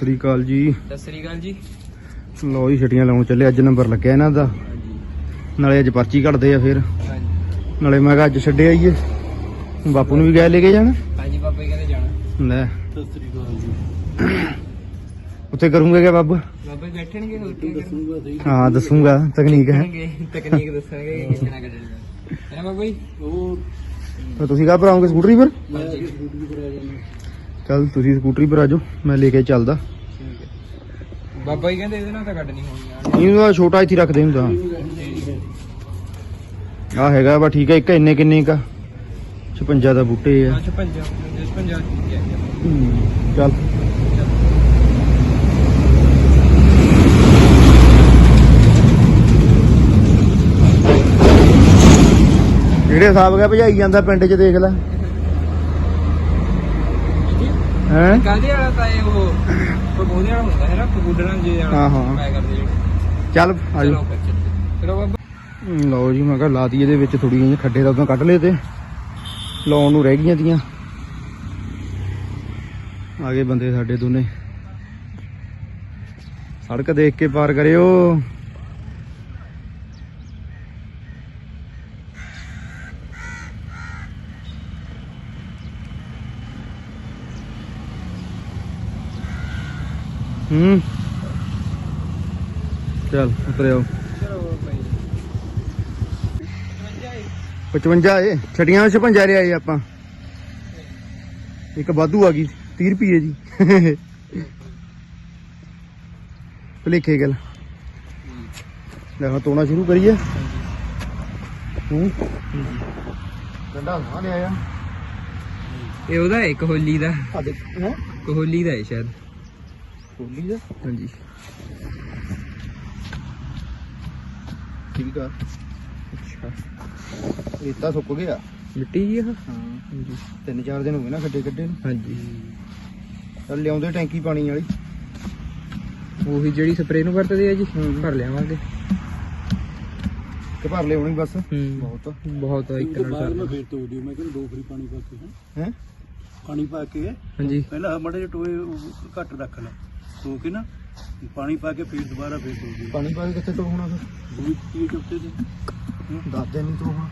ਸਤਿ ਸ੍ਰੀ ਅਕਾਲ ਜੀ। ਸਤਿ ਸ੍ਰੀ ਅਕਾਲ ਜੀ। ਲੋ ਜੀ ਛਟੀਆਂ ਲਾਉਣ ਚੱਲੇ ਅੱਜ ਨੰਬਰ ਲੱਗਿਆ ਇਹਨਾਂ ਦਾ। ਨਾਲੇ ਅੱਜ ਪਰਚੀ ਕੱਢਦੇ ਆ ਫਿਰ। ਹਾਂਜੀ। ਨਾਲੇ ਮੈਂ ਕਿਹਾ ਅੱਜ ਛੱਡੇ ਆਈਏ। ਬਾਪੂ ਨੂੰ ਵੀ ਗਏ ਲੈ ਕੇ ਜਾਣਾ? ਹਾਂਜੀ ਬਾਬਾ ਜੀ ਕਹਿੰਦੇ ਜਾਣਾ। ਲੈ। ਸਤਿ ਸ੍ਰੀ ਅਕਾਲ ਜੀ। ਉੱਥੇ ਕਰੂੰਗਾ ਕਿ ਬਾਬਾ? ਬਾਬਾ ਬੈਠਣਗੇ ਹੋਰ ਕੀ ਦੱਸੂਗਾ ਸਹੀ। ਹਾਂ ਦੱਸੂਗਾ। ਤਕਨੀਕ ਹੈ। ਤਕਨੀਕ ਦੱਸਾਂਗੇ ਕਿ ਕਿੰਨਾ ਕੱਢਣਾ ਹੈ ਬਾਬਾ ਜੀ? ਉਹ ਤੁਸੀਂ ਕਾ ਭਰਾਉਂਗੇ ਸਕੂਟਰੀ ਪਰ ਹਾਂਜੀ ਡਿਊਟੀ ਪਰ ਆ ਜਾਣਾ ਚੱਲ ਤੁਸੀਂ ਸਕੂਟਰੀ ਪਰ ਆ ਜਾਓ ਮੈਂ ਲੈ ਕੇ ਚੱਲਦਾ। ਠੀਕ ਹੈ। ਬਾਬਾ ਜੀ ਕਹਿੰਦੇ ਇਹਦੇ ਨਾਲ ਤਾਂ ਕੱਢ ਨਹੀਂ ਹੋਣੀ ਇਹਨੂੰ ਤਾਂ ਛੋਟਾ ਇੱਥੇ ਰੱਖਦੇ ਹੁੰਦਾ। ਆ ਹੈਗਾ ਵਾ ਠੀਕ ਹੈ ਇੱਕ ਇੰਨੇ ਕਿੰਨੇ ਕਾ 56 ਦਾ ਬੂਟੇ ਆ। ਅੱਛਾ ਪੰਜਾਬ ਪੰਜਾਬ ਠੀਕ ਹੈ ਹੂੰ, ਚੱਲ। ਜਿਹੜੇ ਹਿਸਾਬ ਗਿਆ ਭਜਾਈ ਜਾਂਦਾ ਪਿੰਡ 'ਚ ਦੇਖ ਲੈ। ਹੈ? ਕਾਹਦੇ ਵਾਲਾ ਤਾਂ ਇਹ ਉਹ ਪਗੋਦੇ ਵਾਲਾ ਹੁੰਦਾ ਹੈ ਨਾ ਪਗੋਡਣਾ ਜੇ ਵਾਲਾ ਹਾਂ, ਹਾਂ। ਪਾਇਆ ਕਰਦੇ ਜਿਹੜੇ। ਚੱਲ ਆ ਚਲੋ ਜਾਓ ਫਿਰ। ਚੱਲਦੇ। ਚਲੋ ਬਾਬਾ। ਲਓ ਜੀ ਮੈਂ ਕਿਹਾ ਲਾ ਦੀ ਇਹਦੇ ਵਿੱਚ ਥੋੜੀ ਜਿਹੀ ਖੱਡੇ ਦਾ ਉਦੋਂ ਕੱਢ ਲਏ ਤੇ। ਲਾਉਣ ਨੂੰ ਰਹਿ ਗਈਆਂ ਤੀਆਂ। ਆਗੇ ਬੰਦੇ ਸਾਡੇ ਦੋਨੇ। ਸੜਕ ਦੇਖ ਕੇ ਪਾਰ ਕਰਿਓ। ਹੂੰ। ਚੱਲ ਬਾਬਾ ਜੀ 55 ਏ। ਛਟੀਆਂ ਵਿੱਚ 55 ਲਿਆਏ ਆਪਾਂ। ਇੱਕ ਵਾਧੂ ਆ ਗਈ। 30 ਰੁਪਏ ਜੀ। ਭਲੇਖੇ ਗੱਲ। ਲੈ ਹੁਣ ਤੋਣਾ ਸ਼ੁਰੂ ਕਰੀਏ। ਹੂੰ। ਗੰਡਾ ਨਾ ਲਿਆਇਆ ਇਹ ਉਹਦਾ ਹੈ ਕੋਹਲੀ ਦਾ। ਆ ਹੈ? ਕੋਹਲੀ ਦਾ ਹੈ ਸ਼ਾਇਦ। ਕੋਲੀ ਦਾ ਹਾਂਜੀ। ਠੀਕ ਆ। ਅੱਛਾ। ਰੇਤਾ ਸੁੱਕ ਗਿਆ। ਮਿੱਟੀ ਜੀ ਇਹ? ਹਾਂ। ਹਾਂਜੀ। ਤਿੰਨ ਚਾਰ ਦਿਨ ਹੋ ਗਏ ਨਾ ਖੱਡੇ ਕੱਢੇ ਨੂੰ। ਹਾਂਜੀ। ਚੱਲ ਲਿਆਉਂਦੇ ਟੈਂਕੀ ਪਾਣੀ ਵਾਲੀ। ਉਹੀ ਜਿਹੜੀ ਸਪਰੇਅ ਨੂੰ ਵਰਤਦੇ ਆ ਜੀ। ਭਰ ਲਿਆਵਾਂਗੇ। ਕਿ ਭਰ ਲਿਆਉਣੀ ਬਸ। ਹੂੰ। ਬਹੁਤ ਬਹੁਤ ਇੱਕ ਨਾਲ ਬਾਅਦ ਮੈਂ ਸਰ ਫੇਰ ਤੋੜ ਦਿਓ। ਮੈਂ ਕਿਹਾ ਦੋ ਫਰੀ ਪਾਣੀ ਪਾ ਕੇ ਹੈਂ। ਹੈ? ਪਾਣੀ ਪਾ ਕੇ ਹਾਂਜੀ। ਪਹਿਲਾਂ ਮੜੇ ਟੋਏ ਘੱਟ ਰੱਖ ਲੈ। ਧੋ ਕੇ ਨਾ ਪਾਣੀ ਪਾ ਕੇ ਫੇਰ ਦੁਬਾਰਾ ਫੇਰ ਤੋੜ ਦਿਓ। ਪਾਣੀ ਪਾ ਕੇ ਕਿੱਥੇ ਤੋੜਨਾ ਫਿਰ? ਦੂਜੀ ਤੀਏ ਚੌਥੇ ਤੇ। ਦੱਸ ਦੇ ਨਹੀਂ ਤੋੜਨਾ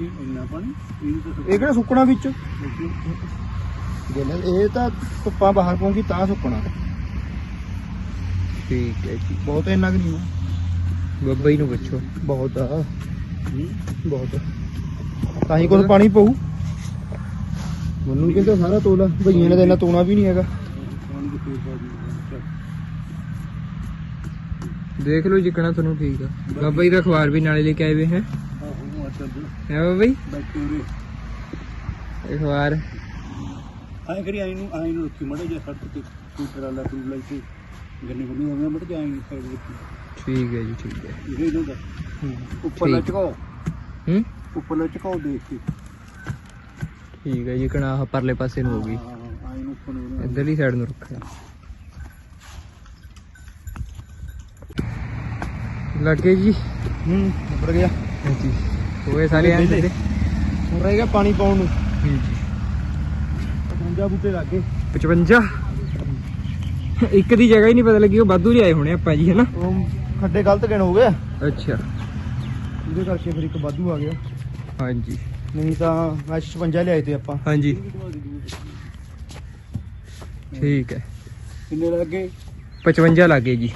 ਇਹ ਇੰਨਾ ਪਾਣੀ ਇਹ ਤਾਂ ਇਹ ਕਿਹੜਾ ਸੁੱਕਣਾ ਵਿੱਚ? ਸੁੱਕ- ਗੱਲ ਇਹ ਤਾਂ ਧੁੱਪਾਂ ਬਾਹਰ ਪਉਂਗੀ ਤਾਂ ਸੁੱਕਣਾ। ਠੀਕ ਹੈ ਜੀ। ਬਹੁਤ ਇੰਨਾ ਕਿ ਨਹੀਂ ਬੱਬਾ ਜੀ ਨੂੰ ਪੁੱਛੋ। ਬਹੁਤ ਆ। ਹੂੰ। ਬਹੁਤ ਤਾਂ ਹੀ ਕੁਝ ਪਾਣੀ ਪਊ। ਮੈਨੂੰ ਕਹਿੰਦਾ ਸਾਰਾ ਤੋਲਾ ਭਈਆਂ ਨੇ ਤਾਂ ਇੰਨਾ ਤੋਣਾ ਵੀ ਨਹੀਂ ਹੈਗਾ। ਪਾਣੀ ਦੇ ਫੇਰ ਪਾ ਦਿਓ ਚੱਲ। ਦੇਖ ਲਓ ਜਿਕਣਾ ਤੁਹਾਨੂੰ ਠੀਕ ਆ। ਬਾਬਾ ਜੀ ਦਾ ਅਖਬਾਰ ਵੀ ਨਾਲੇ ਲੈ ਕੇ ਆਏ ਵੇ ਹੈ। ਜੀ ਹੈ ਬਾਬਾ ਜੀ? ਅਖਬਾਰ। ਆਏ ਕਰੀ ਆਈ ਨੂੰ ਆਈ ਨੂੰ ਰੱਖੀ ਮੜੇ ਜੇ ਸੜਕ ਤੇ ਕੋਈ ਟਰਾਲਾ ਟੂਲ ਲਈ ਤੇ ਗੰਨੇ ਗੁੰਨੇ ਹੋ ਮੜੇ ਜੇ ਆਈ ਨੂੰ ਸਾਈਡ ਰੱਖੀ। ਠੀਕ ਹੈ ਜੀ ਠੀਕ ਹੈ। ਇਹ ਦਾ ਉੱਪਰ ਲੈ ਠੀਕ। ਚਕਾਓ ਹੂੰ? ਉੱਪਰ ਲੈ ਚਕਾਓ ਦੇਖ ਕੇ। ਠੀਕ ਹੈ ਜਿਕਣਾ ਆਹ ਪਰਲੇ ਪਾਸੇ ਨੂੰ ਹੋ ਗਈ। ਇੱਧਰਲੀ ਸਾਈਡ ਨੂੰ ਰੱਖਿਆ। ਲੱਗੇ ਜੀ। ਹੂੰ ਉੱਪਰ ਗਿਆ। ਹਾਂਜੀ। ਹੋਏ ਸਾਰੇ ਆਂ ਵਿਹਲੇ। ਦੇ ਹੁਣ ਰਹਿ ਗਿਆ ਪਾਣੀ ਪਾਉਣ ਨੂੰ। ਜੀ 55 ਬੂਟੇ ਲੱਗੇ 55 ਇੱਕ ਦੀ ਜਗ੍ਹਾ ਹੀ ਨਹੀਂ ਪਤਾ ਲੱਗੀ ਉਹ ਵਾਧੂ ਲਿਆਏ ਹੋਣੇ ਆਪਾਂ ਜੀ ਹੈਨਾ? ਉਹ ਖੱਡੇ ਗਲਤ ਗਿਣ ਹੋ ਗਏ। ਅੱਛਾ। ਉਹਦੇ ਕਰਕੇ ਫਿਰ ਇੱਕ ਵਾਧੂ ਆ ਗਿਆ। ਹਾਂਜੀ। ਨਹੀਂ ਤਾਂ ਮੈਂ 56 ਲਿਆਏ ਤੇ ਆਪਾਂ। ਹਾਂਜੀ। ਠੀਕ ਹੈ। ਕਿੰਨੇ ਲੱਗੇ 55 ਲੱਗੇ ਜੀ।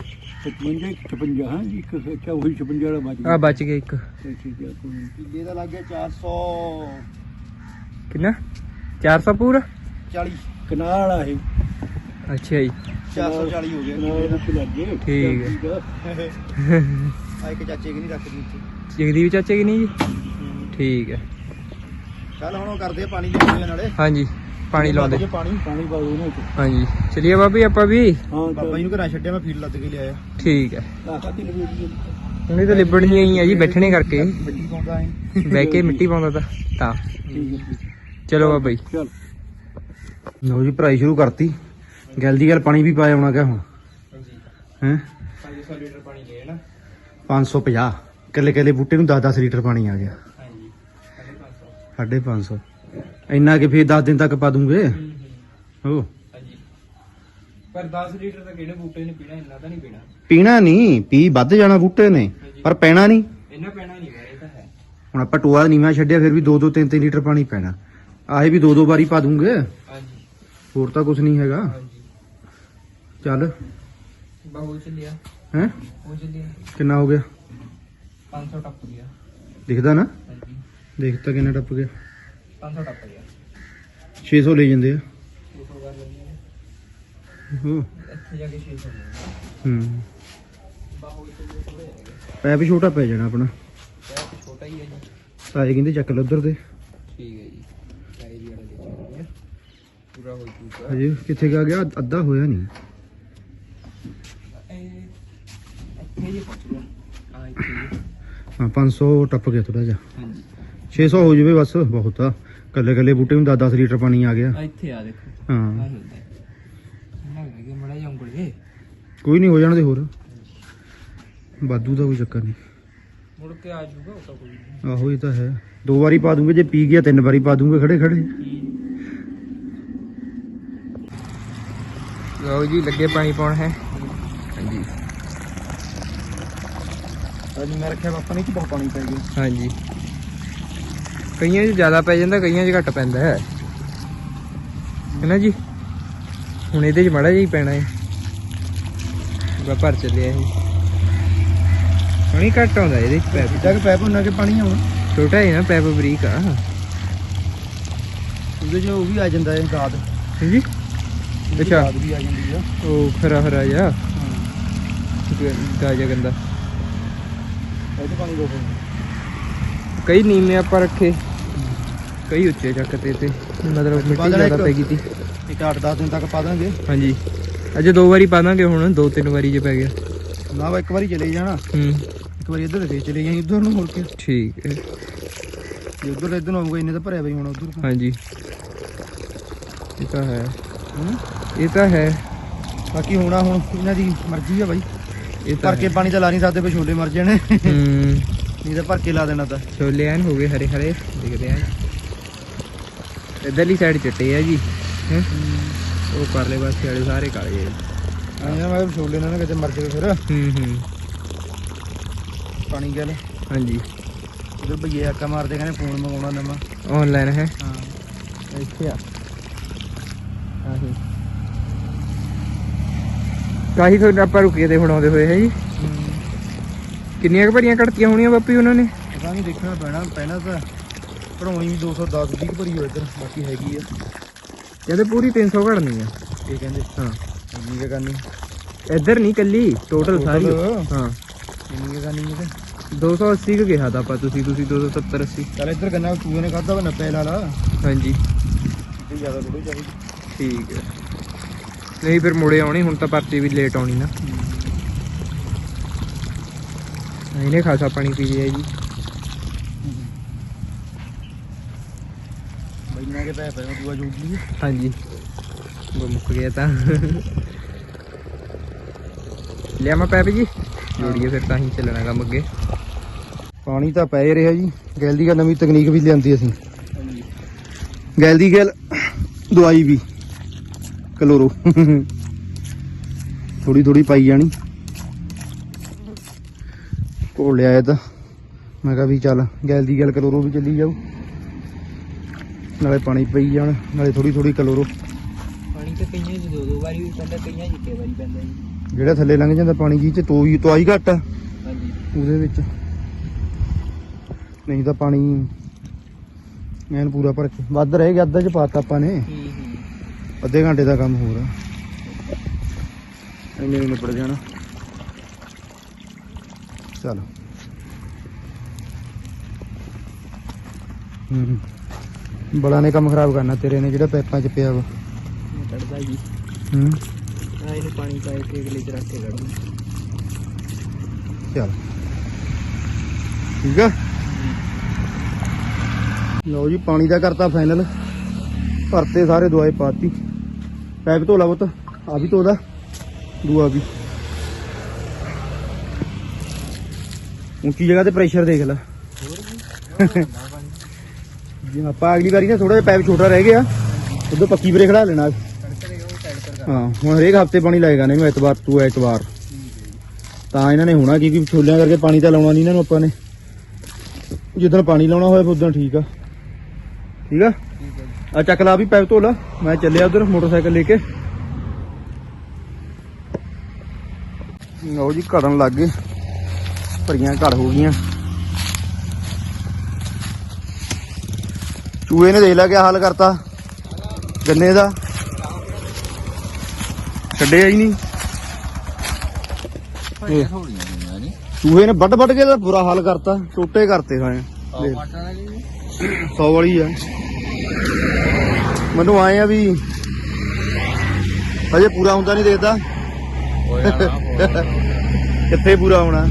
55 56 ਹਾਂ ਜੀ ਇੱਕ ਅੱਛਾ ਉਹੀ 56 ਵਾਲਾ ਬਚ ਆ ਬਚ ਗਿਆ ਇੱਕ। ਗਿਆ ਠੀਕ ਹੈ ਕੋਈ ਨੀ। ਕਿੱਲੇ ਦਾ ਲੱਗ ਗਿਆ 440 ਕਿੰਨਾ? 400 ਪੂਰਾ? ਕਨਾਲ ਵਾਲਾ ਇਹ। ਅੱਛਾ ਜੀ। 440 ਹੋ ਗਿਆ। ਕਨਾਲ ਵਿੱਚ ਲੱਗੇ ਠੀਕ ਹੈ। ਆ। ਇੱਕ ਚਾਚੇ ਕਿ ਨਹੀਂ ਰੱਖਦੀ ਇੱਥੇ। ਜਗਦੀਪ ਚਾਚੇ ਕੀ ਨਹੀਂ ਜੀ? ਠੀਕ ਹੈ ਚੱਲ ਹੁਣ ਉਹ ਕਰਦੇ ਆ ਪਾਣੀ ਆ ਨਾਲੇ। ਹਾਂਜੀ। ਪਾਣੀ ਲਾਉਂਦੇ। ਪਾਣੀ ਪਾਣੀ ਪਾ ਦੋ ਨਾ ਹਾਂਜੀ। ਚਲਿਏ ਬਾਬੀ ਆਪਾਂ ਵੀ। ਹਾਂ ਬਾਬਾ ਜੀ ਨੂੰ ਘਰਾਂ ਛੱਡਿਆ ਮੈਂ ਫੀਲ ਲੱਦ ਕੇ ਲਿਆਇਆ। ਠੀਕ ਹੈ। ਆਖਾ ਤੇ ਲਿਬੜਨੀਆਂ ਹੀ ਆ ਜੀ ਬੈਠਣੇ ਕਰਕੇ। ਮਿੱਟੀ ਪਾਉਂਦਾ ਐ। ਬਹਿ ਕੇ ਮਿੱਟੀ ਪਾਉਂਦਾ ਤਾਂ ਤਾਂ। ਚਲੋ ਬਾਬਾ ਜੀ। ਚੱਲ। ਲਓ ਜੀ ਭਰਾਈ ਸ਼ੁਰੂ ਕਰਤੀ। ਗੱਲ ਦੀ ਗੱਲ ਪਾਣੀ ਵੀ ਪਾਇਆ ਹੋਣਾ ਕਿਆ ਹੁਣ? ਹੈ? 500 ਲੀਟਰ ਪਾਣੀ ਲੈ ਨਾ 550 ਕੱਲੇ ਕੱਲੇ ਬੂਟੇ ਨੂੰ 10-10 ਲੀਟਰ ਪਾਣੀ ਆ ਗਿਆ। ਹਾਂਜੀ। 550 ਇੰਨਾ ਕਿ ਫੇਰ 10 ਦਿਨ ਤੱਕ ਪਾ ਦੂੰਗੇ। ਹੋ ਹਾਂਜੀ। ਪਰ 10 ਲੀਟਰ ਤਾਂ ਕਿਹੜੇ ਬੂਟੇ ਨੇ ਪੀਣਾ ਇੰਨਾ ਤਾਂ ਨਹੀਂ ਪੀਣਾ। ਪੀਣਾ ਨਹੀਂ ਪੀ ਵੱਧ ਜਾਣਾ ਬੂਟੇ ਨੇ ਪਰ ਪੈਣਾ ਨਹੀਂ। ਇੰਨਾ ਪੈਣਾ ਨਹੀਂ ਵਾ ਇਹ ਤਾਂ ਹੈ। ਹੁਣ ਆਪਾਂ ਟੋਆ ਨੀਵਾਂ ਛੱਡਿਆ ਫਿਰ ਵੀ 2-2 3-3 ਲੀਟਰ ਪਾਣੀ ਪੈਣਾ। ਆਹੇ ਵੀ 2-2 ਵਾਰੀ ਪਾ ਦੂੰਗੇ। ਹਾਂਜੀ। ਹੋਰ ਤਾਂ ਕੁਝ ਨਹੀਂ ਹੈਗਾ। ਹਾਂਜੀ। ਚੱਲ। ਬਹੁਤ ਚੱਲਿਆ ਹੈ? ਹੋ ਚੱਲਿਆ ਕਿੰਨਾ ਹੋ ਗਿਆ? 500 ਟੱਪ ਗਿਆ। ਦਿਖਦਾ ਨਾ? ਹਾਂਜੀ। ਦੇਖ ਤਾਂ ਕਿੰਨਾ ਟੱਪ ਗਿਆ। 500 ਟੱਪ ਗਿਆ। 600 ਲੈ ਜਾਂਦੇ ਆ। 200 ਕਰ ਲੈਂਦੇ ਆ। ਹੋ। ਇੱਥੇ ਜਾ ਕੇ 600 ਲੈਂਦੇ ਹੂੰ। ਬਹੁਤ ਚੱਲਿਆ ਥੋੜੇ ਹੈਗੇ ਪੈਪ ਛੋਟਾ ਪੈ ਜਾਣਾ ਆਪਣਾ। ਇਹ ਛੋਟਾ ਹੀ ਹੈ ਜੀ। ਤਾਏ ਕਹਿੰਦੇ ਚੱਕ ਲੈ ਉਧਰ ਦੇ। ਠੀਕ ਹੈ ਜੀ। ਸਾਈਜ਼ ਵਾਲਾ ਲੈ ਚੱਲਦੇ ਆ ਪੂਰਾ ਹੋ ਚੁੱਕਾ ਅਜੇ ਕਿੱਥੇ ਗਾ ਗਿਆ? ਅੱਧਾ ਹੋਇਆ ਨਹੀਂ। ਇਹ ਇੱਥੇ ਜੀ ਪਹੁੰਚ ਗਿਆ। ਆ ਇੱਥੇ ਜੀ ਹਾਂ। 500 ਟੱਪ ਗਿਆ ਥੋੜਾ ਜਿਹਾ। ਹਾਂਜੀ। 600 ਹੋ ਜਾਵੇ ਬਸ ਬਹੁਤ ਆ। ਕੱਲੇ ਕੱਲੇ ਬੂਟੇ ਨੂੰ 10 10 ਲੀਟਰ ਪਾਣੀ ਆ ਗਿਆ। ਆ ਇੱਥੇ ਆ ਦੇਖੋ। ਹਾਂ। ਆ ਹੁੰਦਾ। ਨਾ ਲੱਗੇ ਮੜਾ ਜਾਂ ਉਂਗਲ ਜੇ? ਕੋਈ ਨਹੀਂ ਹੋ ਜਾਣ ਦੇ ਹੋਰ। ਵਾਧੂ ਦਾ ਕੋਈ ਚੱਕਰ ਨਹੀਂ। ਮੁੜ ਕੇ ਆ ਜਾਊਗਾ ਉਹ ਤਾਂ ਕੋਈ ਨਹੀਂ। ਆਹੋ ਇਹ ਤਾਂ ਹੈ। ਦੋ ਵਾਰੀ ਪਾ ਦੂੰਗੇ ਜੇ ਪੀ ਗਿਆ ਤਿੰਨ ਵਾਰੀ ਪਾ ਦੂੰਗੇ ਖੜੇ ਖੜੇ। ਲਓ ਜੀ ਲੱਗੇ ਪਾਣੀ ਪਾਉਣ ਹੈ। ਹਾਂਜੀ। ਅੱਜ ਮੈਂ ਰੱਖਿਆ ਪਾਪਾ ਨੇ ਕਿ ਬਹੁਤ ਪਾਣੀ ਪੈ ਗਿਆ? ਹਾਂਜੀ। ਕਈਆਂ 'ਚ ਜ਼ਿਆਦਾ ਪੈ ਜਾਂਦਾ ਕਈਆਂ 'ਚ ਘੱਟ ਪੈਂਦਾ ਹੈ। ਹੈਨਾ ਜੀ? ਹੁਣ ਇਹਦੇ 'ਚ ਮਾੜਾ ਜਿਹਾ ਹੀ ਪੈਣਾ ਹੈ। ਬਾ ਭਰ ਚੱਲਿਆ ਇਹ। ਪਾਣੀ ਘੱਟ ਆਉਂਦਾ ਇਹਦੇ 'ਚ ਪੈਪ। ਜਿੱਦਾਂ ਕਿ ਪੈਪ ਉਹਨਾਂ ਕੇ ਪਾਣੀ ਆਉਣਾ। ਛੋਟਾ ਹੈ ਨਾ ਪੈਪ ਬਰੀਕ ਆ। ਉਹਦੇ 'ਚ ਉਹ ਵੀ ਆ ਜਾਂਦਾ ਹੈ ਹਾਂਜੀ ਉਹਦੀ ਅੱਛਾ। ਦਾਦ ਵੀ ਆ ਜਾਂਦੀ ਆ। ਉਹ ਖਰਾ ਖਰਾ ਜਾ ਗਾਜਾ ਗੰਦਾ ਇਹ ਤੇ ਪਾਣੀ ਰੋਕੋ ਕਈ ਨੀਵੇਂ ਆਪਾਂ ਰੱਖੇ। ਕਈ ਉੱਚੇ ਚੱਕਤੇ ਤੇ ਮਤਲਬ ਮਿੱਟੀ ਜ਼ਿਆਦਾ ਪੈ ਗਈ ਤੀ। ਇੱਕ 8-10 ਦਿਨ ਤੱਕ ਪਾ ਦਾਂਗੇ। ਹਾਂਜੀ। ਅਜੇ ਦੋ ਵਾਰੀ ਪਾ ਦਾਂਗੇ ਹੁਣ ਦੋ ਤਿੰਨ ਵਾਰੀ ਜੇ ਪੈ ਗਿਆ। ਨਾ ਵਾ ਇੱਕ ਵਾਰੀ ਚਲੇ ਜਾਣਾ। ਹੂੰ। ਇੱਕ ਵਾਰੀ ਇੱਧਰ ਦੇ ਚਲੇ ਜਾਈਂ ਉੱਧਰ ਨੂੰ ਮੁੜ ਕੇ। ਠੀਕ ਹੈ। ਜੇ ਉੱਧਰ ਇੱਧਰ ਨੂੰ ਆਊਗਾ ਇੰਨੇ ਤਾਂ ਭਰਿਆ ਬਈ ਹੁਣ ਉੱਧਰ ਹਾਂਜੀ। ਇਹ ਤਾਂ ਹੈ। ਇਹ ਤਾਂ ਹੈ। ਬਾਕੀ ਹੋਣਾ ਹੁਣ ਇਹਨਾਂ ਦੀ ਮਰਜ਼ੀ ਆ ਬਾਈ। ਇਹ ਤਾਂ ਭਰ ਕੇ ਪਾਣੀ ਤਾਂ ਲਾ ਨਹੀਂ ਸਕਦੇ ਪਏ ਛੋਲੇ ਮਰ ਜਾਣੇ। ਹੂੰ। ਨਹੀਂ ਤਾਂ ਭਰ ਕੇ ਲਾ ਦੇਣਾ ਤਾਂ। ਛੋਲੇ ਐਨ ਹੋ ਗਏ ਹਰੇ ਹਰੇ ਦਿਖਦੇ ਆ ਇਧਰਲੀ ਸਾਈਡ ਚਿੱਟੇ ਆ ਜੀ। ਹੈਂ? ਉਹ ਪਰਲੇ ਪਾਸੇ ਵਾਲੇ ਸਾਰੇ ਕਾਲੇ ਆ ਆਇਆ ਮੈਂ ਕਿਹਾ ਛੋਲੇ ਨਾ ਨਾ ਕਿਤੇ ਮਰ ਜਾਵੇ ਫਿਰ। ਹੂੰ ਹੂੰ। ਪਾਣੀ ਗੱਲ ਹਾਂਜੀ। ਉਧਰ ਭਈਏ ਆਕਾ ਮਾਰਦੇ ਕਹਿੰਦੇ ਫੋਨ ਮੰਗਾਉਣਾ ਨਵਾਂ। ਆਨਲਾਈਨ ਹੈ। ਹਾਂ। ਇੱਥੇ ਆ। ਆਹੀ। ਕਾਹੀ ਤੋਂ ਆਪਾਂ ਰੁਕੇ ਤੇ ਹੁਣ ਆਉਂਦੇ ਹੋਏ ਹੈ ਜੀ? ਕਿੰਨੀਆਂ ਕੁ ਭਰੀਆਂ ਕੱਟਤੀਆਂ ਹੋਣੀਆਂ ਬਾਪੀ ਉਹਨਾਂ ਨੇ? ਪਤਾ ਨਹੀਂ ਦੇਖਣਾ ਪੈਣਾ ਪਹਿਲਾਂ ਤਾਂ ਭਰਾਉਣੀ ਵੀ 210 ਦੀ ਭਰੀ ਹੋ ਇੱਧਰ ਬਾਕੀ ਹੈਗੀ ਆ। ਕਹਿੰਦੇ ਪੂਰੀ 300 ਘੜਨੀ ਆ। ਇਹ ਕਹਿੰਦੇ ਹਾਂ। ਇੰਨੀ ਕੁ ਕਰਨੀ। ਇੱਧਰ ਨਹੀਂ ਕੱਲੀ ਟੋਟਲ ਸਾਰੀ। Total? ਹਾਂ। ਇੰਨੀ ਕੁ ਕਰਨੀ ਇਹਦੇ 280 ਕੁ ਕਿਹਾ ਤਾਂ ਆਪਾਂ ਤੁਸੀਂ ਤੁਸੀਂ 270 80 ਚੱਲ ਇੱਧਰ ਗੰਨਾ ਤੂੰ ਨੇ ਖਾਦਾ ਵਾ 90 ਲਾ ਲਾ। ਹਾਂਜੀ। ਤੇ ਜ਼ਿਆਦਾ ਥੋੜੀ ਚਾਹੀਦੀ। ਠੀਕ ਹੈ। ਨਹੀਂ ਫਿਰ ਮੁੜੇ ਆਉਣੀ ਹੁਣ ਤਾਂ ਪਰਚੀ ਵੀ ਲੇਟ ਆਉਣੀ ਨਾ। ਇਹਨੇ ਖਾਸਾ ਪਾਣੀ ਪੀ ਲਿਆ ਜੀ। ਬਈ ਨਾ ਕੇ ਪੈ ਪੈ ਦੂਆ ਜੋੜ ਲਈ ਹਾਂਜੀ। ਉਹ ਮੁੱਕ ਗਿਆ ਤਾਂ। ਲਿਆ ਮੈਂ ਪੈਪ ਜੀ? ਜੋੜੀਏ ਫਿਰ ਤਾਂ ਹੀ ਚੱਲਣਾ ਕੰਮ ਅੱਗੇ। ਪਾਣੀ ਤਾਂ ਪੈ ਰਿਹਾ ਜੀ। ਗੈਲ ਦੀ ਗੱਲ ਨਵੀਂ ਤਕਨੀਕ ਵੀ ਲਿਆਂਦੀ ਅਸੀਂ। ਗੈਲ ਦੀ ਗੈਲ ਦਵਾਈ ਵੀ। ਕਲੋਰੋ। ਥੋੜੀ ਥੋੜੀ ਪਾਈ ਜਾਣੀ। ਘੋਲ ਲਿਆ ਇਹ ਤਾਂ। ਮੈਂ ਕਿਹਾ ਵੀ ਚੱਲ ਗੈਲ ਦੀ ਗੈਲ ਕਲੋਰੋ ਵੀ ਚੱਲੀ ਜਾਊ। ਨਾਲੇ ਪਾਣੀ ਪਈ ਜਾਣ ਨਾਲੇ ਥੋੜੀ ਥੋੜੀ ਕਲੋਰੋ। ਪਾਣੀ ਤਾਂ ਕਈਆਂ 'ਚ ਦੋ ਦੋ ਵਾਰੀ ਵੀ ਪੈਂਦਾ ਕਈਆਂ ਇੱਕੇ ਵਾਰੀ ਪੈਂਦਾ ਜੀ। ਜਿਹੜਾ ਥੱਲੇ ਲੰਘ ਜਾਂਦਾ ਪਾਣੀ ਜੀ ਚ ਤੋਈ ਤੋਈ ਘੱਟ। ਆ ਹਾਂਜੀ। ਉਹਦੇ ਵਿੱਚ। ਨਹੀਂ ਤਾਂ ਪਾਣੀ ਐਨ ਪੂਰਾ ਭਰ ਕੇ। ਵੱਧ ਰਹਿ ਗਿਆ ਅੱਧਾ ਚ ਪਾਤਾ ਆਪਾਂ ਨੇ। ਅੱਧੇ ਘੰਟੇ ਦਾ ਕੰਮ ਹੋਰ ਆ। ਇੰਨੇ ਨੂੰ ਨਿਪਟ ਜਾਣਾ। ਚਲ। ਹੂੰ ਬੜਾ ਨੇ ਕੰਮ ਖਰਾਬ ਕਰਨਾ ਤੇਰੇ ਨੇ ਜਿਹੜਾ ਪੈਪਾਂ ਚ ਪਿਆ ਵਾ। ਕੱਢਦਾ ਜੀ। ਹੂੰ। ਆ ਇਹਨੂੰ ਪਾਣੀ ਪਾ ਕੇ ਅਗਲੇ 'ਚ ਰੱਖ ਕੇ ਕੱਢਣਾ ਚਲ। ਠੀਕ ਆ? ਲਓ ਜੀ ਪਾਣੀ ਦਾ ਕਰਤਾ ਫਾਈਨਲ। ਭਰਤੇ ਸਾਰੇ ਦਵਾਈ ਪਾਤੀ। ਪੈਪ ਧੋ ਲਾ ਪੁੱਤ ਆ ਵੀ ਧੋਦਾ ਦੂਆ ਵੀ। ਉੱਚੀ ਜਗ੍ਹਾ ਤੇ ਪ੍ਰੈਸ਼ਰ ਦੇਖ ਲੈ। ਜੇ ਆਪਾਂ ਅਗਲੀ ਵਾਰੀ ਨਾ ਥੋੜਾ ਜਿਹਾ ਪੈਪ ਛੋਟਾ ਰਹਿ ਗਿਆ, ਉਦੋਂ ਪੱਕੀ ਬਰੇ ਖੜਾ ਲੈਣਾ। ਹਾਂ, ਹੁਣ ਹਰੇਕ ਹਫ਼ਤੇ ਪਾਣੀ ਲਾਏਗਾ ਨਹੀਂ ਮੈਂ ਐਤਵਾਰ ਤੂੰ ਐਤਵਾਰ। ਤਾਂ ਇਹਨਾਂ ਨੇ ਹੋਣਾ ਕਿਉਂਕਿ ਛੋਲਿਆਂ ਕਰਕੇ ਪਾਣੀ ਤਾਂ ਲਾਉਣਾ ਨਹੀਂ ਇਹਨਾਂ ਨੂੰ ਆਪਾਂ ਨੇ। ਜਿੱਦਣ ਪਾਣੀ ਲਾਉਣਾ ਹੋਇਆ ਉਦੋਂ ਠੀਕ ਆ। ਠੀਕ ਆ? ਆ ਚੱਕ ਲਾ ਵੀ ਪੈਪ ਧੋ ਲਾ। ਮੈਂ ਚੱਲਿਆ ਉਧਰ ਮੋਟਰਸਾਈਕਲ ਲੈ ਕੇ। ਲਓ ਜੀ, ਘੜਨ ਲੱਗ ਗਏ। ਭਰੀਆਂ ਘੜ ਹੋ ਗਈਆਂ। ਚੂਹੇ ਨੇ ਦੇਖ ਲਿਆ ਕਿਆ ਹਾਲ ਕਰਤਾ। ਗੰਨੇ ਦਾ। ਛੱਡਿਆ ਹੀ ਨਹੀਂ। ਚੂਹੇ ਨੇ ਵੱਡ ਵੱਡ ਕੇ ਤਾਂ ਬੁਰਾ ਹਾਲ ਕਰਤਾ। ਟੋਟੇ ਕਰਤੇ ਦੇਖ। 100 ਵਾਲੀ ਆ। ਮੈਨੂੰ ਆਏ ਆ ਵੀ ਅਜੇ ਪੂਰਾ ਹੁੰਦਾ ਨਹੀਂ ਦੇਖਦਾ। ਕਿੱਥੇ ਪੂਰਾ ਹੋਣਾ?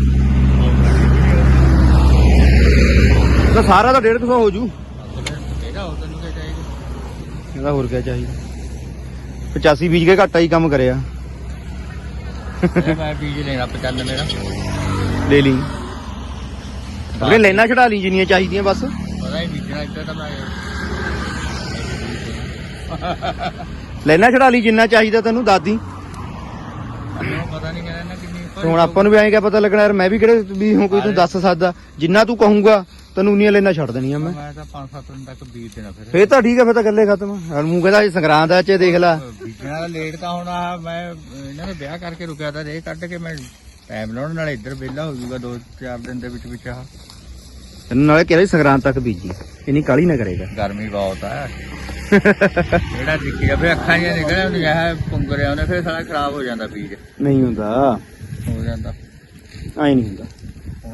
ਤਾਂ ਸਾਰਾ ਤਾਂ 150 ਹੋ ਜੂ ਇਹਦਾ ਹੋਰ ਕਿਆ ਚਾਹੀਦਾ। 85 ਬੀਜ ਕੇ ਘਾਟਾ ਹੀ ਕੰਮ ਕਰਿਆ। ਮੈਂ ਬੀਜ ਲੈਣਾ 95 ਦਾ। ਲੈ ਲਈ। ਅਰੇ ਲੈਣਾ ਛਡਾ ਲਈ ਜਿੰਨੀਆਂ ਚਾਹੀਦੀਆਂ ਬਸ। ਪਤਾ ਹੀ ਬੀਜਣਾ ਇੱਥੇ ਤਾਂ ਮੈਂ ਲੈਣਾ ਛਡਾ ਲਈ ਜਿੰਨਾ ਚਾਹੀਦਾ ਤੈਨੂੰ ਦਾਦੀ। ਪਤਾ ਨਹੀਂ ਕਹਿੰਦਾ ਕਿੰਨੀ ਹੁਣ ਆਪਾਂ ਨੂੰ ਵੀ ਐਂ ਕਿਆ ਪਤਾ ਲੱਗਣਾ ਯਾਰ ਮੈਂ ਵੀ ਕਿਹੜੇ ਵੀ ਹੁਣ ਕੋਈ ਤੂੰ ਦੱਸ ਸਕਦਾ। ਜਿੰਨਾ ਤੂੰ ਕਹੂੰਗਾ ਤੈਨੂੰ ਉਨੀਆਂ ਲੈਣਾ ਛੱਡ ਦੇਣੀਆਂ ਮੈਂ। ਮੈਂ ਤਾਂ 5-7 ਦਿਨ ਤੱਕ ਬੀਜ ਦੇਣਾ ਫਿਰ। ਫੇਰ ਤਾਂ ਠੀਕ ਆ ਫੇਰ ਤਾਂ ਗੱਲੇ ਖਤਮ ਹੁਣ ਮੂੰਹ ਕਹਿੰਦਾ ਸੰਗਰਾਂਦ ਆ ਚ ਦੇਖ ਲੈ। ਬੀਜਣਾ ਦਾ ਲੇਟ ਤਾਂ ਹੁਣ ਆ ਮੈਂ ਇਹਨਾਂ ਨੇ ਵਿਆਹ ਕਰਕੇ ਰੁਕਿਆ ਤਾਂ ਰੇ ਕੱਢ ਕੇ ਮੈਂ ਟਾਈਮ ਲਾਉਣ ਨਾਲ ਇੱਧਰ ਵਿਹਲਾ ਹੋ ਜਾਊਗਾ 2-4 ਦਿਨ ਦੇ ਵਿੱਚ ਵਿੱਚ ਆ। ਤੈਨੂੰ ਨਾਲੇ ਕਿਹਾ ਸੰਗਰਾਂਦ ਤੱਕ ਬੀਜੀ। ਇੰਨੀ ਕਾਲੀ ਨਾ ਕਰੇਗਾ। ਗਰਮੀ ਬਹੁਤ ਆ। ਜਿਹੜਾ ਆ ਫੇ ਅੱਖਾਂ ਜਿਹੀਆਂ ਨਿਕਲ ਆਉਂਦੀਆਂ ਹੈ ਪੁੰਗਰਿਆ ਉਹਨੇ ਫਿਰ ਸਾਲਾ ਖਰਾਬ ਹੋ ਜਾਂਦਾ ਬੀਜ। ਨਹੀਂ ਹੁੰਦਾ। ਹੋ ਜਾਂਦਾ। ਐ ਨਹੀਂ ਹੁੰਦਾ।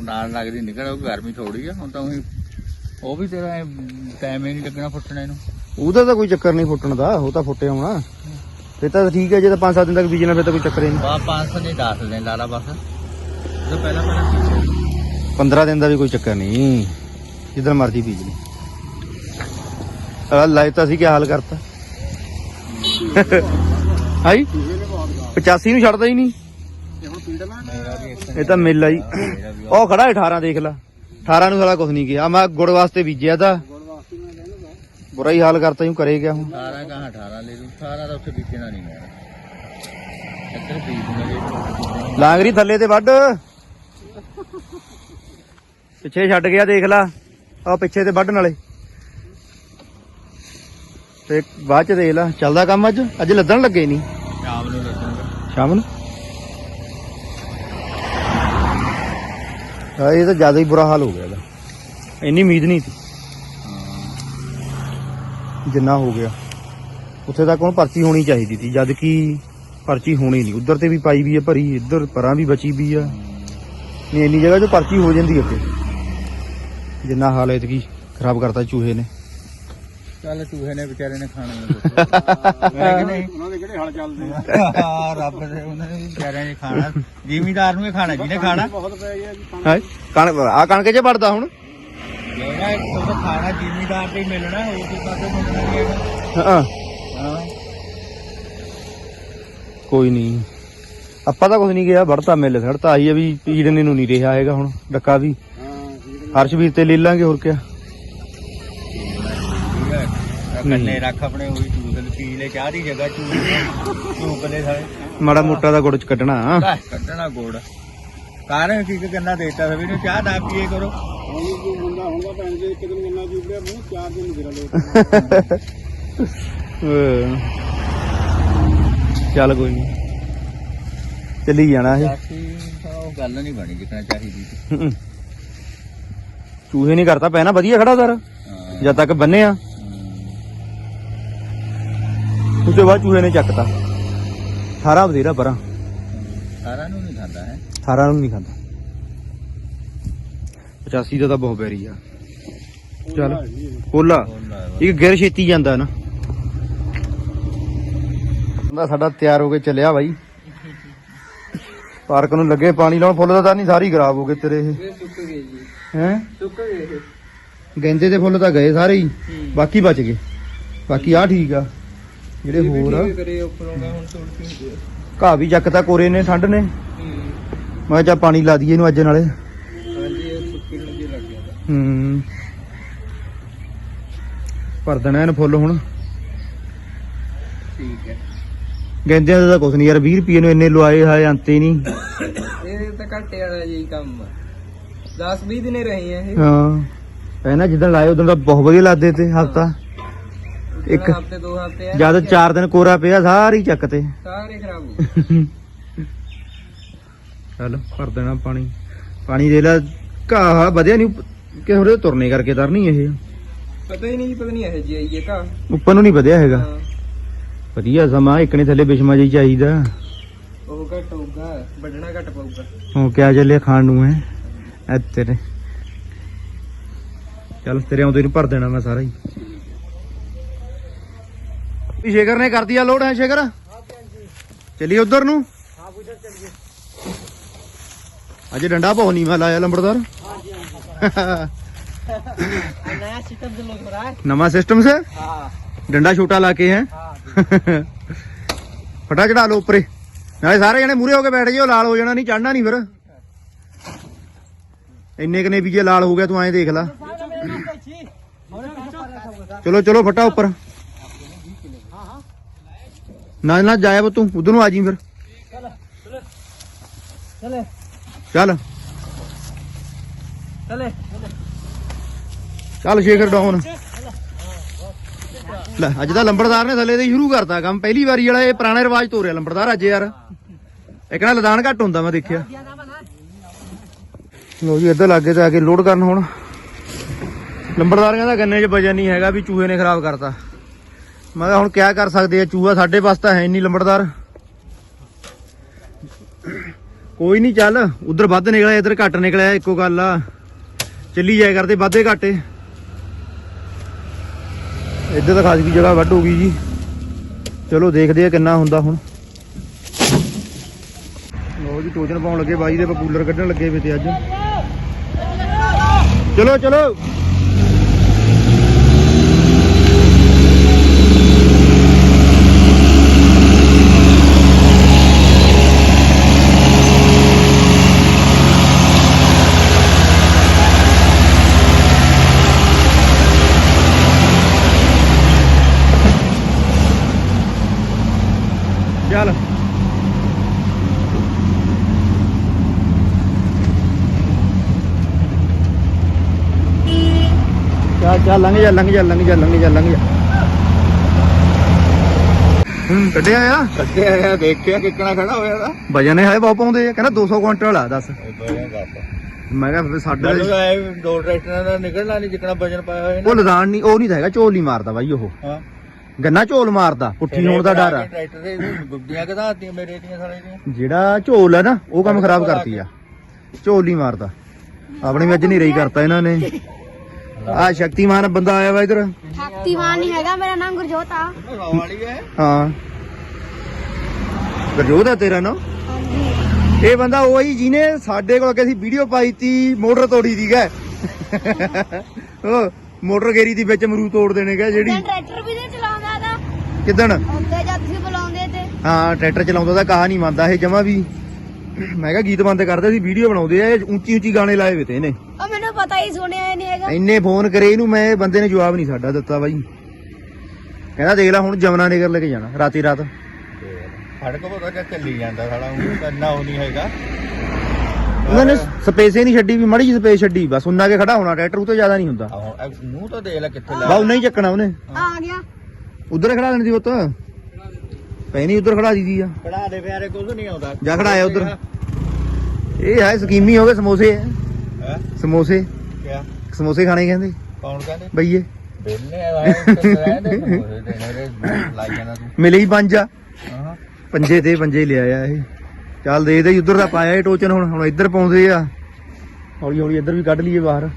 ਹੁਣ ਨਾਲ ਲੱਗਦੀ ਨਿਕਲ ਉਹ ਗਰਮੀ ਥੋੜੀ ਆ ਹੁਣ ਤਾਂ ਉਹੀ ਉਹ ਵੀ ਤੇਰਾ ਟਾਈਮ ਹੀ ਨਹੀਂ ਲੱਗਣਾ ਫੁੱਟਣੇ ਨੂੰ। ਉਹਦਾ ਤਾਂ ਕੋਈ ਚੱਕਰ ਨਹੀਂ ਫੁੱਟਣ ਦਾ ਉਹ ਤਾਂ ਫੁੱਟਿਆ ਹੋਣਾ। ਫੇਰ ਤਾਂ ਠੀਕ ਹੈ ਜੇ ਤਾਂ 5-7 ਦਿਨ ਤੱਕ ਬੀਜਣਾ ਫੇਰ ਤਾਂ ਕੋਈ ਚੱਕਰ ਹੀ ਨਹੀਂ। ਬਾ 500 ਨਹੀਂ 10 ਦਿਨ ਲਾ ਲਾ ਬਸ। ਜੋ ਪਹਿਲਾਂ ਪਹਿਲਾਂ 15 ਦਿਨ ਦਾ ਵੀ ਕੋਈ ਚੱਕਰ ਨਹੀਂ ਜਿੱਦਾਂ ਮਰਜ਼ੀ ਬੀਜ ਲਈ। ਆ ਲਾਇ ਤਾਂ ਸੀ ਕੀ ਹਾਲ ਕਰਤਾ। ਹਾਈ 85 ਨੂੰ ਛੱਡਦਾ ਹੀ ਨਹੀਂ। ਇਹ ਤਾਂ ਮੇਲਾ ਹੀ ਉਹ ਖੜਾ 18 ਦੇਖ ਲੈ। 18 ਨੂੰ ਸਾਲਾ ਕੁਝ ਨਹੀਂ ਗਿਆ ਮੈਂ ਗੁੜ ਵਾਸਤੇ ਬੀਜਿਆ ਤਾਂ। ਬੁਰਾ ਹੀ ਹਾਲ ਕਰਤਾ ਹੀ ਕਰੇ ਗਿਆ ਹੁਣ। 18 ਕਹਾਂ 18 ਲੈ ਲੂ 18 ਦਾ ਉੱਥੇ ਬੀਜਣਾ ਨਹੀਂ ਮੈਂ। ਇੱਧਰ ਬੀਜ ਲਾਂਗਰੀ ਥੱਲੇ ਤੇ ਵੱਢ। ਪਿੱਛੇ ਛੱਡ ਗਿਆ ਦੇਖ ਲਾ। ਆ ਪਿੱਛੇ ਤੇ ਵੱਢ ਨਾਲੇ ਤੇ ਬਾਅਦ ਚ ਦੇਖ ਲਾ। ਚੱਲਦਾ ਕੰਮ ਅੱਜ? ਅੱਜ ਲੱਦਣ ਲੱਗੇ ਨਹੀਂ। ਸ਼ਾਮ ਨੂੰ ਲੱਗੂਗਾ ਸ਼ਾਮ ਨੂੰ? ਆ ਇਹ ਤਾਂ ਜ਼ਿਆਦਾ ਹੀ ਬੁਰਾ ਹਾਲ ਹੋ ਗਿਆ ਇਹਦਾ। ਇੰਨੀ ਉਮੀਦ ਨਹੀਂ ਸੀ। ਜਿੰਨਾ ਹੋ ਗਿਆ। ਉੱਥੇ ਤੱਕ ਹੁਣ ਪਰਚੀ ਹੋਣੀ ਚਾਹੀਦੀ ਸੀ ਜਦ ਕਿ ਪਰਚੀ ਹੋਣੀ ਨਹੀਂ। ਉਧਰ ਤੇ ਵੀ ਪਾਈ ਵੀ ਹੈ ਭਰੀ ਇੱਧਰ ਪਰਾਂ ਵੀ ਬਚੀ ਵੀ ਆ। ਨਹੀਂ ਇੰਨੀ ਜਗ੍ਹਾ 'ਚ ਪਰਚੀ ਹੋ ਜਾਂਦੀ ਅੱਗੇ। ਜਿੰਨਾ ਹਾਲ ਐਤਕੀ ਖਰਾਬ ਕਰਤਾ ਚੂਹੇ ਨੇ। ਚੱਲ ਚੂਹੇ ਨੇ ਵਿਚਾਰੇ ਨੇ ਖਾਣਾ ਮੈਂ ਕਿ ਨਹੀਂ? ਉਹਨਾਂ ਦੇ ਕਿਹੜੇ ਹਲ ਚੱਲਦੇ ਆ? ਰੱਬ ਦੇ ਉਹਨਾਂ ਨੇ ਵਿਚਾਰਿਆਂ ਨੇ ਖਾਣਾ। ਜ਼ਿਮੀਦਾਰ ਨੂੰ ਹੀ ਖਾਣਾ ਜਿਹਨੇ ਖਾਣਾ। ਬਹੁਤ ਪੈ ਗਿਆ ਜੀ ਕੰਮ ਹੈ ਕਣ ਆ ਕਣਕ 'ਚ ਵੜਦਾ ਹੁਣ? ਜਿਹੜਾ ਉਹ ਤਾਂ ਖਾਣਾ ਜ਼ਿਮੀਦਾਰ ਤੇ ਹੀ ਮਿਲਣਾ ਹੋਰ ਕੋਈ ਮਿਲਣਾ ਨਹੀਂ ਹੈਗਾ ਹਾਂ। ਹਾਂ। ਕੋਈ ਨਹੀਂ। ਆਪਾਂ ਤਾਂ ਕੁਝ ਨਹੀਂ ਗਿਆ ਵੜਤਾ ਮਿਲ ਸੜਤਾ ਆਈ ਆ ਵੀ ਪੀੜਨੇ ਨੂੰ ਨਹੀਂ ਰਿਹਾ ਹੈਗਾ ਹੁਣ ਡੱਕਾ ਵੀ। ਹਰਸ਼ਵੀਰ ਤੇ ਲੈ ਲਾਂਗੇ ਹੋਰ ਕਿਆ। ਕੰਨੇ ਰੱਖ ਆਪਣੇ ਉਹੀ ਚੂਸਲ ਪੀ ਲੈ ਚਾਹ ਦੀ ਜਗ੍ਹਾ ਚੂਸ ਚੂਕ ਲੈ ਸਾਰੇ। ਮਾੜਾ ਮੋਟਾ ਦਾ ਗੁੜ ਚ ਕੱਢਣਾ। ਗੋੜ। ਕਾਰਨ ਕੀ ਕੀ ਕਰਨਾ ਦੇਤਾ ਸਭੀ ਨੂੰ। ਚਾਹ ਨਾ ਪੀਏ ਕਰੋ। ਹੁਣ ਜੋ ਬੰਦਾ ਹੁੰਦਾ ਭੈਣ ਜੀ ਇੱਕ ਦਿਨ ਗੰਨਾ ਜੂਬੜਿਆ ਮੂੰਹ ਚਾਰ ਦਿਨ ਗਿਰਾ ਲੋ ਅਹ ਚੱਲ ਕੋਈ ਨਹੀਂ ਚੱਲੀ ਜਾਣਾ ਇਹ। ਉਹ ਗੱਲ ਨਹੀਂ ਬਣੀ ਜਿੱਕਣਾ ਚਾਹੀਦੀ ਸੀ। ਚੂਹੇ ਨਹੀਂ ਕਰਤਾ ਪੈਣਾ ਵਧੀਆ ਖੜਾ ਸਰ ਜਦ ਤੱਕ ਬੰਨਿਆ ਉਸ ਤੋਂ ਬਾਅਦ ਚੂਹੇ ਨੇ ਚੱਕਤਾ। ਸਾਰਾ ਬਥੇਰਾ ਪਰਾਂ। ਸਾਰਾ ਨੂੰ ਨਹੀਂ ਖਾਂਦਾ ਹੈ। ਸਾਰਾ ਨੂੰ ਨਹੀਂ ਖਾਂਦਾ। 85 ਦਾ ਤਾਂ ਬਹੁਤ ਬੈਰੀ ਆ। ਚੱਲ ਕੋਲਾ। ਇੱਕ ਗਿਰ ਛੇਤੀ ਜਾਂਦਾ ਨਾ। ਬੰਦਾ ਸਾਡਾ ਤਿਆਰ ਹੋ ਕੇ ਚੱਲਿਆ ਬਾਈ। ਪਾਰਕ ਨੂੰ ਲੱਗੇ ਪਾਣੀ ਲਾਉਣ। ਫੁੱਲ ਦਾ ਤਾਂ ਨਹੀਂ ਸਾਰੀ ਖਰਾਬ ਹੋ ਗਏ ਤੇਰੇ ਇਹ। ਸੁੱਕ ਗਏ ਜੀ। ਹੈ? ਸੁੱਕ ਗਏ ਗੈਂਦੇ ਦੇ ਫੁੱਲ ਤਾਂ ਗਏ ਸਾਰੇ ਹੀ। ਬਾਕੀ ਬਚ ਗਏ। ਬਾਕੀ ਆ ਠੀਕ ਆ। ਜਿਹੜੇ ਹੋਰ ਆ। ਕਰੇ ਉੱਪਰੋਂ ਦਾ ਹੁਣ ਤੋੜ ਕੇ ਹੁੰਦੇ ਘਾਹ ਵੀ ਚੱਕਤਾ ਕੋਰੇ ਨੇ ਠੰਡ ਨੇ। ਮੈਂ ਕਿਹਾ ਪਾਣੀ ਲਾ ਦਈਏ ਇਹਨੂੰ ਅੱਜ ਨਾਲੇ। ਹਾਂਜੀ ਇਹ ਸੁੱਕੀ ਨੂੰ ਜੀ ਲੱਗ ਗਿਆ। ਹੂੰ। ਭਰ ਦੇਣਾ ਇਹਨੂੰ ਫੁੱਲ ਹੁਣ। ਠੀਕ ਹੈ। ਗੈਂਦਿਆਂ ਦਾ ਤਾਂ ਕੁਛ ਨਹੀਂ ਯਾਰ 20 ਰੁਪਏ ਨੂੰ ਇੰਨੇ ਲਵਾਏ ਹਾਏ ਅੰਤੇ ਨਹੀਂ ਇਹ ਤਾਂ ਘਾਟੇ ਵਾਲਾ ਜੀ ਕੰਮ 10 20 ਦਿਨੇ ਰਹੇ ਆ ਇਹ। ਹਾਂ। ਪਹਿਲਾਂ ਜਿੱਦਣ ਲਾਏ ਉਦੋਂ ਤਾਂ ਬਹੁਤ ਵਧੀਆ ਲੱਗਦੇ ਤੇ ਹਫਤਾ। ਇੱਕ- ਹਫ਼ਤੇ ਦੋ ਹਫ਼ਤੇ ਆ। ਜਦ 4 ਦਿਨ ਕੋਰਾ ਪਿਆ ਸਾਰੀ ਚੱਕ ਤੇ। ਸਾਰੇ ਖਰਾਬ ਹੋ ਗਏ ਚੱਲ ਭਰ ਦੇਣਾ ਪਾਣੀ। ਪਾਣੀ ਦੇ ਲੈ ਘਾਹ ਵਧਿਆ ਨਹੀਂ ਕਿ ਹੋਰੇ ਤੁਰਨੇ ਕਰਕੇ ਤਰਨੀ ਇਹ। ਪਤਾ ਹੀ ਨਹੀਂ ਪਤਾ ਨਹੀਂ ਇਹ ਜੀ ਆਈ ਹੈ ਕਾ ਉੱਪਰ ਨੂੰ ਨਹੀਂ ਵਧਿਆ ਹੈਗਾ। ਵਧੀਆ ਸਮਾਂ ਇੱਕ ਨੇ ਥੱਲੇ ਬਿਸ਼ਮਾ ਜੀ ਚਾਹੀਦਾ। ਉਹ ਘਟ ਹੋਊਗਾ ਵੱਢਣਾ ਘਟ ਪਊਗਾ। ਉਹ ਕਿਆ ਚੱਲਿਆ ਖਾਣ ਨੂੰ ਹੈ? ਐ ਤੇਰੇ। ਚੱਲ ਤੇਰੇ ਆਉਂਦੇ ਨੂੰ ਭਰ ਦੇਣਾ ਮੈਂ ਸਾਰਾ ਹੀ। ਵੀ ਸ਼ੇਖਰ ਨੇ ਕਰਦੀ ਆ ਲੋੜ ਹੈ ਸ਼ੇਖਰ? ਚੱਲੀ ਉਧਰ ਨੂੰ? ਅਜੇ ਡੰਡਾ ਬਹੁਤ ਨੀਵਾ ਲਾਇਆ ਲੰਬੜਦਾਰ। ਨਵਾਂ ਸਿਸਟਮ ਸੇ? ਡੰਡਾ ਛੋਟਾ ਲਾ ਕੇ ਹੈ। ਫਟਾ ਚੜਾ ਲੋ ਉੱਪਰੇ। ਨਾਲੇ ਸਾਰੇ ਜਣੇ ਮੂਰੇ ਹੋ ਕੇ ਬੈਠ ਜਿਓ, ਲਾਲ ਹੋ ਜਾਣਾ, ਨਹੀਂ ਚੜਨਾ ਨਹੀਂ ਫਿਰ। ਇੰਨੇ ਕਨੇ ਵੀ ਜੇ ਲਾਲ ਹੋ ਗਿਆ, ਤੂੰ ਐਂ ਦੇਖ ਲੈ। ਚਲੋ ਚਲੋ, ਫਟਾ ਉੱਪਰ। ਨਾ ਨਾ ਜਾਇਆ ਤੂੰ, ਉਧਰ ਨੂੰ ਆ ਜੀ ਫਿਰ। ਚਲੇ। ਚੱਲ ਚਲੇ ਚੱਲ ਸ਼ੇਖਰ ਡਾਉਨ ਲੈ, ਅੱਜ ਦਾ ਲੰਬੜਦਾਰ ਨੇ ਥੱਲੇ ਦੇ ਸ਼ੁਰੂ ਕਰਤਾ ਕੰਮ। ਪਹਿਲੀ ਵਾਰੀ ਵਾਲਾ ਇਹ ਪੁਰਾਣੇ ਰਿਵਾਜ ਤੋਰਿਆ ਲੰਬੜਦਾਰ ਅੱਜ ਯਾਰ। ਇੱਕ ਨਾ ਲਦਾਨ ਘੱਟ ਹੁੰਦਾ ਮੈਂ ਦੇਖਿਆ। ਲੋ ਜੀ, ਇੱਧਰ ਲੱਗੇ ਤੇ ਕੇ ਲੋਡ ਕਰਨ ਹੁਣ। ਲੰਬੜਦਾਰ ਕਹਿੰਦਾ ਗੰਨੇ 'ਚ ਵਜਨ ਨਹੀਂ ਹੈਗਾ ਵੀ ਚੂਹੇ ਨੇ ਖਰਾਬ ਕਰਤਾ। ਮੈਂ ਕਿਹਾ ਹੁਣ ਕਿਆ ਕਰ ਸਕਦੇ ਆ? ਚੂਹਾ ਸਾਡੇ ਪਾਸ ਤਾਂ ਹੈ ਨਹੀਂ ਲੰਬੜਦਾਰ। ਕੋਈ ਨਹੀਂ ਚੱਲ, ਉਧਰ ਵੱਧ ਨਿਕਲਿਆ, ਇੱਧਰ ਘੱਟ ਨਿਕਲਿਆ, ਇੱਕੋ ਗੱਲ ਆ। ਚੱਲੀ ਜਾਇਆ ਕਰਦੇ, ਵਾਧੇ ਘਾਟੇ। ਇੱਧਰ ਤਾਂ ਖਾਸ ਕੀ ਜਗ੍ਹਾ ਵੱਢ ਹੋ ਗਈ ਜੀ। ਚਲੋ ਦੇਖਦੇ ਆ ਕਿੰਨਾ ਹੁੰਦਾ ਹੁਣ। ਲੋ ਜੀ ਟੋਜਨ ਪਾਉਣ ਲੱਗੇ, ਬਾਈ ਦੇ ਪਪੂਲਰ ਕੱਢਣ ਲੱਗੇ ਵੇ ਤੇ ਅੱਜ। ਚਲੋ ਚਲੋ ਚੱਲ ਚੱਲ ਲੰਘ ਜਾ ਲੰਘ ਜਾ ਲੰਘ ਜਾ ਲੰਘ ਜਾ ਲੰਘ ਜਾ। ਹੂੰ ਕੱਢਿਆ ਆ? ਕੱਟੇ ਆਇਆ ਦੇਖਿਆ ਕਿੱਕਣਾ ਖੜਾ ਹੋਇਆ ਦਾ ਵਜਨ ਹੈ ਬਹੁਤ ਪਾਉਂਦੇ ਆ ਕਹਿੰਦਾ 200 ਕੁਇੰਟਲ ਆ ਦੱਸ। ਮੈਂ ਕਿਹਾ ਫਿਰ ਸਾਡੇ ਦੋ ਟਰੈਕਟਰਾਂ ਦਾ ਨਿਕਲਣਾ ਨਹੀਂ ਜਿੱਕਣਾ ਵਜਨ ਪਾਇਆ ਹੋਇਆ ਉਹ ਲਦਾਨ ਨਹੀਂ ਉਹ ਨਹੀਂ ਤਾਂ ਹੈਗਾ ਝੋਲ ਮਾਰਦਾ ਬਾਈ ਉਹ। ਹਾਂ। ਗੰਨਾ ਝੋਲ ਮਾਰਦਾ ਪੁੱਠੀ ਹੋਣ ਦਾ ਡਰ ਆ। ਟਰੈਕਟਰ ਦੇ ਗੁੱਡੀਆਂ ਕਦਾਤੀਆਂ ਮੇਰੇ ਦੀਆਂ ਸਾਲੇ ਦੀਆਂ। ਜਿਹੜਾ ਝੋਲ ਹੈ ਨਾ ਉਹ ਕੰਮ ਖਰਾਬ ਕਰਤੀ ਆ। ਝੋਲ ਨਹੀਂ ਮਾਰਦਾ। ਆਪਣੀ ਵੀ ਅੱਜ ਨਹੀਂ ਰਹੀ ਕਰਤਾ ਇਹਨਾਂ ਨੇ। ਆ ਸ਼ਕਤੀਮਾਨ ਬੰਦਾ ਆਇਆ ਵਾ ਇਧਰ। ਸ਼ਕਤੀਮਾਨ ਨਹੀਂ ਹੈਗਾ ਮੇਰਾ ਨਾਮ ਗੁਰਜੋਤ ਆ। ਹੈ। ਗਰਜੋਤ ਆ ਤੇਰਾ ਨਾ ਹਾਂਜੀ। ਇਹ ਬੰਦਾ ਉਹੀ ਜਿਹਨੇ ਸਾਡੇ ਕੋਲ ਕਿ ਅਸੀਂ ਵੀਡੀਓ ਪਾਈ ਤੀ ਮੋਟਰ ਤੋੜੀ ਦੀ ਗੈ ਉਹ ਮੋਟਰ ਗੇਰੀ ਦੀ ਵਿੱਚ ਮਰੂ ਤੋੜ ਦੇਣੇ ਗੈ ਜਿਹੜੀ ਟਰੈਕਟਰ ਵੀ ਤੇ ਚਲਾਉਂਦਾ ਦਾ ਕਿਦਣ? ਉੱਤੇ ਜਦ ਤੁਸੀਂ ਬੁਲਾਉਂਦੇ ਤੇ? ਹਾਂ ਟਰੈਕਟਰ ਚਲਾਉਂਦਾ ਤਾਂ ਕਹਾ ਨਹੀਂ ਮੰਨਦਾ ਇਹ ਜਮਾ ਵੀ ਮੈਂ ਕਿਹਾ ਗੀਤ ਬੰਦ ਕਰਦੇ ਸੀ ਵੀਡੀਓ ਬਣਾਉਂਦੇ ਆ ਇਹ ਉੱਚੀ ਉੱਚੀ ਗਾਣੇ ਲਾਏ ਵੇ ਤੇ ਇਹਨੇ। ਉਹ ਮੈਨੂੰ ਪਤਾ ਹੀ ਸੁਣਿਆ ਹੀ ਨਹੀਂ ਹੈਗਾ। ਇੰਨੇ ਫੋਨ ਕਰੇ ਇਹਨੂੰ ਮੈਂ ਇਹ ਬੰਦੇ ਨੇ ਜਵਾਬ ਨਹੀਂ ਸਾਡਾ ਦਿੱਤਾ ਬਾਈ। ਕਹਿੰਦਾ ਦੇਖ ਲੈ ਹੁਣ ਜਮਨਾ ਨਗਰ ਲੈ ਕੇ ਜਾਣਾ ਰਾਤੀ ਰਾਤ। ਫੜਕ ਪਤਾ ਕਿ ਚੱਲੀ ਜਾਂਦਾ ਸਾਲਾ ਉਹ ਕਰਨਾ ਉਹ ਨਹੀਂ ਹੈਗਾ। ਉਹਨਾਂ ਨੇ ਸਪੇਸੇ ਨਹੀਂ ਛੱਡੀ ਵੀ ਮੜੀ ਜਿਹੀ ਸਪੇਸ ਛੱਡੀ ਬਸ ਉਹਨਾਂ ਕੇ ਖੜਾ ਹੋਣਾ ਟਰੈਕਟਰ ਉਹ ਤੋਂ ਜ਼ਿਆਦਾ ਨਹੀਂ ਹੁੰਦਾ। ਆਹ ਇਹ ਮੂੰਹ ਤਾਂ ਦੇਖ ਲੈ ਕਿੱਥੇ ਬਾ ਉਹਨਾਂ ਹੀ ਚੱਕਣਾ ਉਹਨੇ। ਆ ਗਿਆ। ਉਧਰ ਖੜਾ ਲੈਣ ਦੀ ਉੱਤ ਪੈਣੀ ਉਧਰ ਖੜਾ ਦੀਦੀ ਆ। ਕਢਾ ਦੇ ਪਿਆਰੇ ਕੁਝ ਨਹੀਂ ਆਉਂਦਾ। ਜਾ ਖੜਾਇਆ ਉੱਧਰ। ਇਹ ਹੈ ਸਕੀਮੀ ਹੋ ਗਏ ਸਮੋਸੇ। ਹੈ? ਸਮੋਸੇ। ਕਿਆ? ਸਮੋਸੇ ਖਾਣੇ ਕਹਿੰਦੇ? ਕੌਣ ਕਹਿੰਦੇ? ਬਈਏ। ਬੇਲੇ ਆਏ ਤੇ ਰਹਿੰਦੇ ਸਮੋਸੇ ਦੇਣੇ ਰੇ ਲਾਈ ਜਾਣਾ ਤੂੰ। ਮਿਲੇ ਹੀ ਪੰਜ ਆ। ਹਾਂ। ਪੰਜੇ ਤੇ ਪੰਜੇ ਲਿਆਇਆ ਇਹ। ਚੱਲ ਦੇਖਦੇ ਉਧਰ ਦਾ ਪਾਇਆ ਇਹ ਟੋਚਨ ਹੁਣ ਹੁਣ ਇੱਧਰ ਪਾਉਂਦੇ ਆ। ਹੌਲੀ ਹੌਲੀ ਇੱਧਰ ਵੀ ਕੱਢ ਲਈਏ ਬਾਹਰ।